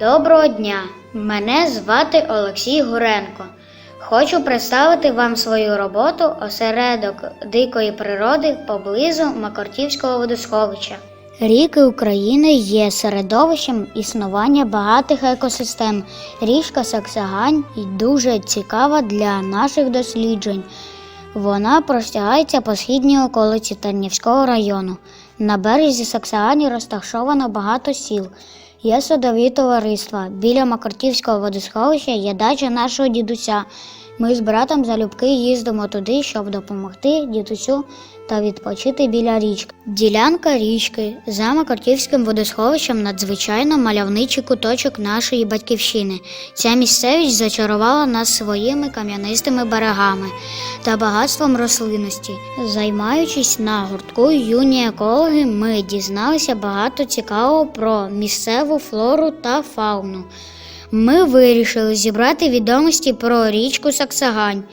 Доброго дня! Мене звати Олексій Гуренко. Хочу представити вам свою роботу осередок дикої природи поблизу Макортівського водосховища. Ріки України є середовищем існування багатих екосистем. Річка Саксагань дуже цікава для наших досліджень. Вона простягається по східній околиці Тернівського району. На березі Саксагані розташовано багато сіл. Є садові товариства. Біля Макартівського водосховища є дача нашого дідуся. Ми з братом залюбки їздимо туди, щоб допомогти дідусю та відпочити біля річки. Ділянка річки за Макартівським водосховищем надзвичайно мальовничий куточок нашої батьківщини. Ця місцевість зачарувала нас своїми кам'янистими берегами та багатством рослинності. Займаючись на гуртку юні екологи, ми дізналися багато цікавого про місцеву флору та фауну. Ми вирішили зібрати відомості про річку Саксагань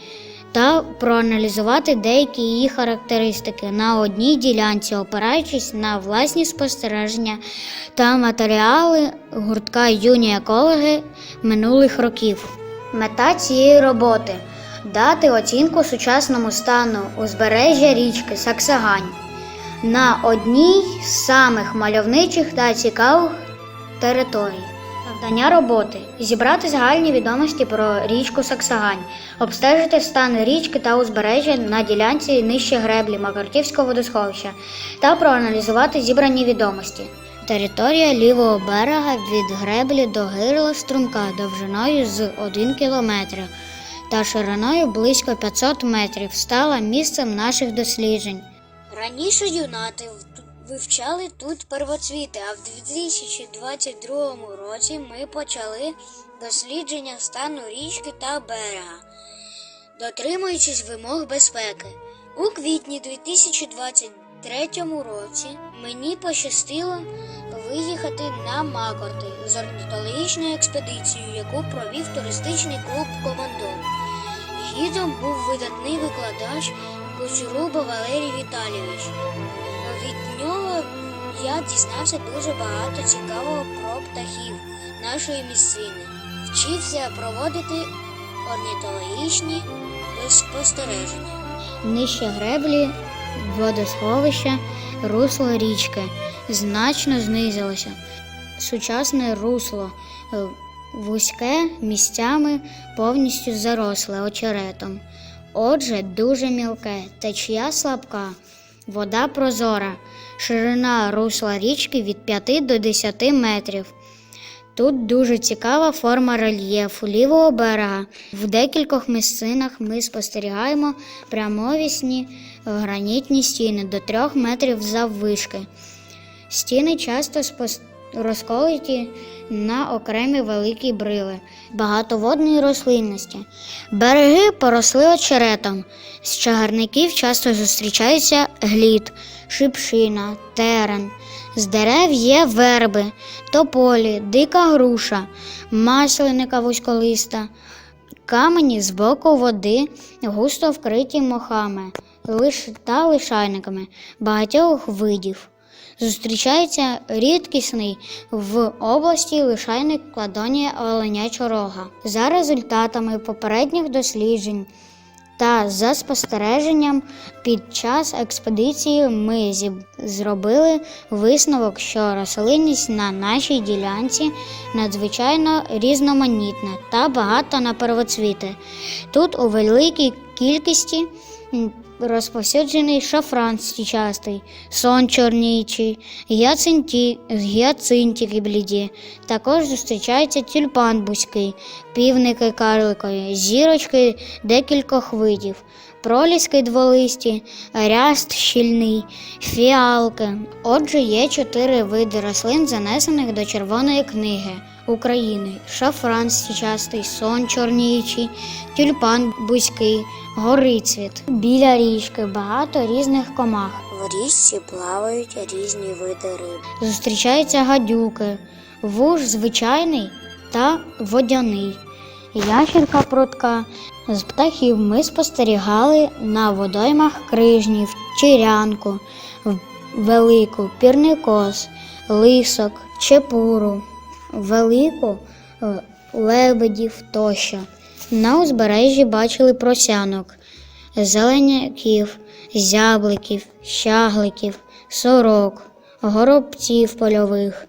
та проаналізувати деякі її характеристики на одній ділянці, опираючись на власні спостереження та матеріали гуртка юні екологи минулих років. Мета цієї роботи дати оцінку сучасному стану узбережжя річки Саксагань на одній з самих мальовничих та цікавих територій. Завдання роботи зібрати загальні відомості про річку Саксагань, обстежити стан річки та узбережжя на ділянці нижче греблі Макартівського водосховища та проаналізувати зібрані відомості. Територія лівого берега від греблі до гирла струмка довжиною з 1 км та шириною близько 500 метрів стала місцем наших досліджень. Раніше юнати вивчали тут первоцвіти, а в 2022 році ми почали дослідження стану річки та берега, дотримуючись вимог безпеки. У квітні 2023 році мені пощастило виїхати на Макорти з орнітологічною експедицією, яку провів туристичний клуб Командор. Гідом був видатний викладач Кучуруба Валерій Віталійович. Я дізнався дуже багато цікавого про птахів нашої місцини. Вчився проводити орнітологічні спостереження. Нижче греблі водосховища русло річки значно знизилося. Сучасне русло е, вузьке місцями повністю заросле очеретом. Отже, дуже мілке, течія слабка, вода прозора, ширина русла річки від 5 до 10 метрів. Тут дуже цікава форма рельєфу лівого берега. В декількох місцинах ми спостерігаємо прямовісні гранітні стіни до 3 метрів заввишки. Стіни часто спос... розколоті на окремі великі брили багатоводної рослинності. Береги поросли очеретом. З чагарників часто зустрічаються глід, шипшина, терен. З дерев є верби, тополі, дика груша, маслиника вузьколиста. Камені з боку води густо вкриті мохами та лишайниками багатьох видів. Зустрічається рідкісний в області лишайник кладонія оленячого рога. За результатами попередніх досліджень та за спостереженням під час експедиції ми зробили висновок, що рослинність на нашій ділянці надзвичайно різноманітна та багата на первоцвіти. Тут у великій кількості м, розповсюджений шафран стічастий, сон чорнічий, гіацинті, гіацинтики бліді. Також зустрічається тюльпан бузький, півники карликові, зірочки декількох видів, проліски дволисті, ряст щільний, фіалки. Отже, є чотири види рослин, занесених до Червоної книги. України шафран стічастий, сон чорнічий, тюльпан бузький, горицвіт. Біля річки багато різних комах. В річці плавають різні види риб. Зустрічаються гадюки, вуж звичайний та водяний. Ящерка прутка. З птахів ми спостерігали на водоймах крижнів, чирянку, велику, пірникос, лисок, чепуру. Велику, е, лебедів тощо. На узбережжі бачили просянок, зеленяків, зябликів, щагликів, сорок, горобців польових,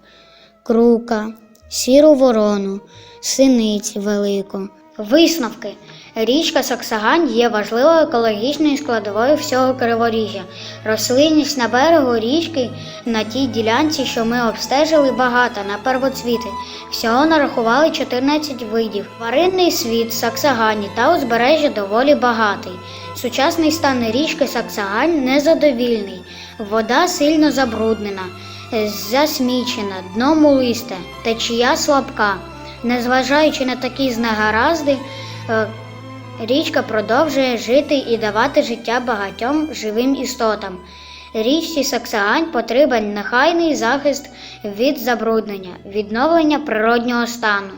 крука, сіру ворону, синиць велику. Висновки. Річка Саксагань є важливою екологічною складовою всього Криворіжжя. Рослинність на берегу річки на тій ділянці, що ми обстежили, багата на первоцвіти. Всього нарахували 14 видів. Тваринний світ Саксагані та узбережжя доволі багатий. Сучасний стан річки Саксагань незадовільний. Вода сильно забруднена, засмічена, дно мулисте, течія слабка. Незважаючи на такі знегаразди, е, річка продовжує жити і давати життя багатьом живим істотам. Річці Саксагань потрібен нехайний захист від забруднення, відновлення природнього стану.